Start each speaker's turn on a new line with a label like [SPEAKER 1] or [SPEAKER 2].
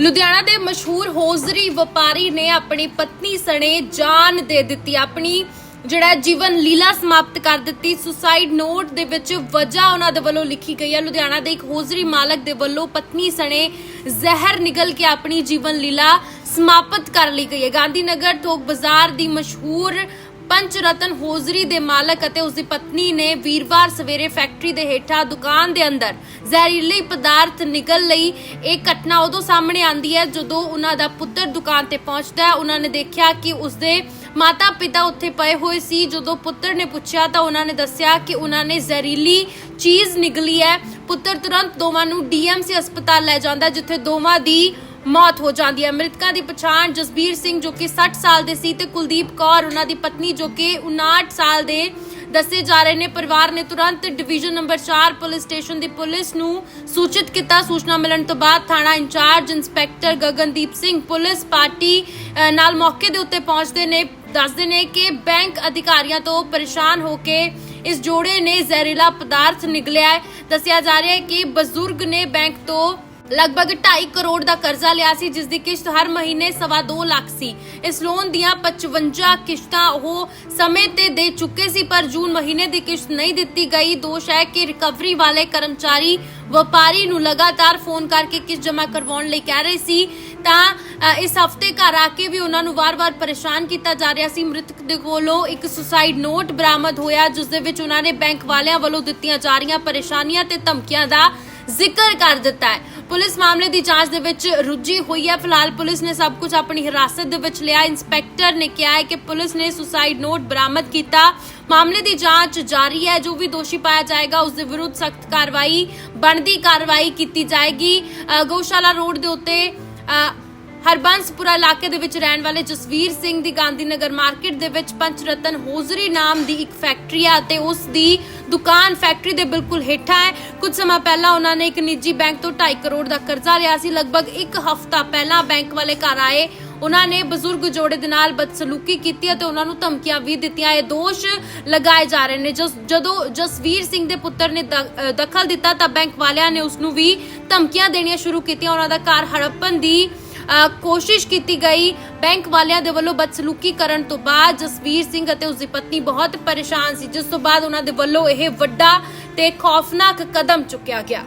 [SPEAKER 1] ਲੁਧਿਆਣਾ ਦੇ ਮਸ਼ਹੂਰ ਹੋਜ਼ਰੀ ਵਪਾਰੀ ਨੇ ਆਪਣੀ ਪਤਨੀ ਸਣੇ ਜਾਨ ਦੇ ਦਿੱਤੀ, ਆਪਣੀ ਜਿਹੜਾ ਜੀਵਨ ਲੀਲਾ ਸਮਾਪਤ ਕਰ ਦਿੱਤੀ। ਸੁਸਾਈਡ ਨੋਟ ਦੇ ਵਿੱਚ ਵਜ੍ਹਾ ਉਹਨਾਂ ਦੇ ਵੱਲੋਂ ਲਿਖੀ ਗਈ ਹੈ। ਲੁਧਿਆਣਾ ਦੇ ਇੱਕ ਹੋਜ਼ਰੀ ਮਾਲਕ ਦੇ ਵੱਲੋਂ ਪਤਨੀ ਸਣੇ ਜ਼ਹਿਰ ਨਿਗਲ ਕੇ ਆਪਣੀ ਜੀਵਨ ਲੀਲਾ ਸਮਾਪਤ ਕਰ ਲਈ ਗਈ ਹੈ। ਗਾਂਧੀ ਨਗਰ ਥੋਕ ਬਾਜ਼ਾਰ ਦੀ ਮਸ਼ਹੂਰ ਪੰਚ ਰਤਨ ਹੋਜ਼ਰੀ ਦੇ ਮਾਲਕ ਅਤੇ ਉਸ ਦੀ ਪਤਨੀ ਨੇ ਵੀਰਵਾਰ ਸਵੇਰੇ ਫੈਕਟਰੀ ਦੇ ਹੇਠਾਂ ਦੁਕਾਨ ਦੇ ਅੰਦਰ ਜ਼ਹਿਰੀਲੇ ਪਦਾਰਥ ਨਿਕਲ ਲਈ। ਇਹ ਘਟਨਾ ਉਦੋਂ ਸਾਹਮਣੇ ਆਂਦੀ ਹੈ ਜਦੋਂ ਉਹਨਾਂ ਦਾ ਪੁੱਤਰ ਦੁਕਾਨ ਤੇ ਪਹੁੰਚਦਾ ਹੈ। ਉਹਨਾਂ ਨੇ ਦੇਖਿਆ ਕਿ ਉਸਦੇ ਮਾਤਾ ਪਿਤਾ ਉੱਥੇ ਪਏ ਹੋਏ ਸੀ। ਜਦੋਂ ਪੁੱਤਰ ਨੇ ਪੁੱਛਿਆ ਤਾਂ ਉਹਨਾਂ ਨੇ ਦੱਸਿਆ ਕਿ ਉਹਨਾਂ ਨੇ ਜ਼ਹਿਰੀਲੀ ਚੀਜ਼ ਨਿਗਲੀ ਹੈ। ਪੁੱਤਰ ਤੁਰੰਤ ਦੋਵਾਂ ਨੂੰ ਡੀਐਮਸੀ ਹਸਪਤਾਲ ਲੈ ਜਾਂਦਾ ਹੈ, ਜਿੱਥੇ ਦੋਵਾਂ ਦੀ ਮੌਤ ਹੋ ਜਾਂਦੀ ਹੈ। ਮ੍ਰਿਤਕਾਂ ਦੀ ਪਛਾਣ ਜਸਬੀਰ ਸਿੰਘ ਜੋ ਕਿ 60 ਸਾਲ ਦੇ ਸੀ ਤੇ ਕੁਲਦੀਪ ਕੌਰ, ਉਹਨਾਂ ਦੀ ਪਤਨੀ ਜੋ ਕਿ 59 ਸਾਲ ਦੇ ਦੱਸੇ ਜਾ ਰਹੇ ਨੇ। ਪਰਿਵਾਰ ਨੇ ਤੁਰੰਤ ਡਿਵੀਜ਼ਨ ਨੰਬਰ 4 ਪੁਲਿਸ ਸਟੇਸ਼ਨ ਦੀ ਪੁਲਿਸ ਨੂੰ ਸੂਚਿਤ ਕੀਤਾ। ਸੂਚਨਾ ਮਿਲਣ ਤੋਂ ਬਾਅਦ ਥਾਣਾ incharge inspector Gagandeep Singh police party ਨਾਲ ਮੌਕੇ ਦੇ ਉੱਤੇ ਪਹੁੰਚਦੇ ਨੇ। ਦੱਸਦੇ ਨੇ ਕਿ ਬੈਂਕ ਅਧਿਕਾਰੀਆਂ ਤੋਂ ਪਰੇਸ਼ਾਨ ਹੋ ਕੇ ਇਸ ਜੋੜੇ ਨੇ ਜ਼ਹਿਰੀਲਾ ਪਦਾਰਥ ਨਿਗਲਿਆ ਦੱਸਿਆ ਜਾ ਰਿਹਾ ਹੈ ਕਿ ਬਜ਼ੁਰਗ ਨੇ ਬੈਂਕ ਤੋਂ ਲਗਭਗ 2.5 ਕਰੋੜ ਦਾ ਕਰਜ਼ਾ ਲਿਆ ਸੀ, ਜਿਸ ਦੀ ਕਿਸ਼ਤ ਹਰ ਮਹੀਨੇ ਸਵਾ ਦੋ ਲੱਖ ਸੀ। ਇਸ ਲੋਨ ਦੀਆਂ 55 ਕਿਸ਼ਤਾਂ ਉਹ ਸਮੇਂ ਤੇ ਦੇ ਚੁੱਕੇ ਸੀ, ਪਰ ਜੂਨ ਮਹੀਨੇ ਦੀ ਕਿਸ਼ਤ ਨਹੀਂ ਦਿੱਤੀ ਗਈ। ਦੋਸ਼ ਹੈ ਕਿ ਰਿਕਵਰੀ ਵਾਲੇ ਕਰਮਚਾਰੀ ਵਪਾਰੀ ਨੂੰ ਲਗਾਤਾਰ ਫੋਨ ਕਰਕੇ ਕਿਸ਼ਤ ਜਮ੍ਹਾਂ ਕਰਵਾਉਣ ਲਈ ਕਹਿ ਰਹੇ ਸੀ। ਤਾਂ ਇਸ ਹਫ਼ਤੇ ਘਰ ਆ ਕੇ ਵੀ ਉਹਨਾਂ ਨੂੰ ਵਾਰ-ਵਾਰ ਪਰੇਸ਼ਾਨ ਕੀਤਾ ਜਾ ਰਿਹਾ ਸੀ। ਮ੍ਰਿਤਕ ਦੇ ਕੋਲੋਂ ਇੱਕ ਸੁਸਾਈਡ ਨੋਟ ਬਰਾਮਦ ਹੋਇਆ, ਜਿਸ ਦੇ ਵਿੱਚ ਉਹਨਾਂ ਨੇ ਬੈਂਕ ਵਾਲਿਆਂ ਵੱਲੋਂ ਦਿੱਤੀਆਂ ਜਾ ਰਹੀਆਂ ਪਰੇਸ਼ਾਨੀਆਂ ਤੇ ਧਮਕੀਆਂ ਦਾ ਜ਼ਿਕਰ ਕਰ ਦਿੱਤਾ ਹੈ। ਪੁਲਿਸ ਮਾਮਲੇ ਦੀ ਜਾਂਚ ਦੇ ਵਿੱਚ ਰੁੱਝੀ ਹੋਈ ਹੈ। ਫਿਲਹਾਲ ਪੁਲਿਸ ਨੇ ਸਭ ਕੁਝ ਆਪਣੀ ਹਿਰਾਸਤ ਦੇ ਵਿੱਚ ਲਿਆ। ਇੰਸਪੈਕਟਰ ਨੇ ਕਿਹਾ ਹੈ ਕਿ ਪੁਲਿਸ ਨੇ ਸੁਸਾਈਡ ਨੋਟ ਬਰਾਮਦ ਕੀਤਾ। ਮਾਮਲੇ ਦੀ ਜਾਂਚ ਜਾਰੀ ਹੈ। ਜੋ ਵੀ ਦੋਸ਼ੀ ਪਾਇਆ ਜਾਏਗਾ ਉਸ ਦੇ ਵਿਰੁੱਧ ਸਖਤ ਕਾਰਵਾਈ ਬਣਦੀ ਕਾਰਵਾਈ ਕੀਤੀ ਜਾਏਗੀ। ਅ, ਗਊਸ਼ਾਲਾ ਰੋਡ ਦੇ ਉੱਤੇ ਹਰਬੰਸਪੁਰਾ ਇਲਾਕੇ ਦੇ ਵਿੱਚ ਰਹਿਣ ਵਾਲੇ ਜਸਵੀਰ ਸਿੰਘ ਦੀ ਗਾਂਧੀ ਨਗਰ ਮਾਰਕੀਟ ਦੇ ਵਿੱਚ ਪੰਚ ਰਤਨ ਹੋਜ਼ਰੀ ਨਾਮ ਦੀ ਇੱਕ ਫੈਕਟਰੀ ਹੈ ਅਤੇ ਉਸ ਦੀ ਦੁਕਾਨ ਫੈਕਟਰੀ ਦੇ ਬਿਲਕੁਲ ਹੇਠਾਂ ਹੈ। ਕੁਝ ਸਮਾਂ ਪਹਿਲਾਂ ਉਹਨਾਂ ਨੇ ਇੱਕ ਨਿੱਜੀ ਬੈਂਕ ਤੋਂ 2.5 ਕਰੋੜ ਦਾ ਕਰਜ਼ਾ ਲਿਆ ਸੀ। ਲਗਭਗ ਇੱਕ ਹਫ਼ਤਾ ਪਹਿਲਾਂ ਬੈਂਕ ਵਾਲੇ ਘਰ ਆਏ। ਉਹਨਾਂ ਨੇ ਬਜ਼ੁਰਗ ਜੋੜੇ ਦੇ ਨਾਲ ਬਦਸਲੂਕੀ ਕੀਤੀ ਅਤੇ ਉਹਨਾਂ ਨੂੰ ਧਮਕੀਆਂ ਵੀ ਦਿੱਤੀਆਂ। ਇਹ ਦੋਸ਼ ਲਗਾਏ ਜਾ ਰਹੇ ਨੇ। ਜਦੋਂ ਜਸਵੀਰ ਸਿੰਘ ਦੇ ਪੁੱਤਰ ਨੇ ਦਖਲ ਦਿੱਤਾ ਤਾਂ ਬੈਂਕ ਵਾਲਿਆਂ ਨੇ ਉਸ ਨੂੰ ਵੀ ਧਮਕੀਆਂ ਦੇਣੀਆਂ ਸ਼ੁਰੂ ਕੀਤੀਆਂ। ਉਹਨਾਂ ਦਾ ਘਰ ਹੜੱਪਣ ਦੀ ਕੋਸ਼ਿਸ਼ ਕੀਤੀ ਗਈ ਬੈਂਕ ਵਾਲਿਆਂ ਦੇ ਵੱਲੋਂ ਬਦਸਲੂਕੀ ਕਰਨ ਤੋਂ ਬਾਅਦ ਜਸਵੀਰ ਸਿੰਘ ਅਤੇ ਉਸ ਦੀ ਪਤਨੀ ਬਹੁਤ ਪਰੇਸ਼ਾਨ ਸੀ, ਜਿਸ ਤੋਂ ਬਾਅਦ ਉਹਨਾਂ ਦੇ ਵੱਲੋਂ ਇਹ ਵੱਡਾ ਤੇ ਖੌਫਨਾਕ ਕਦਮ ਚੁੱਕਿਆ ਗਿਆ।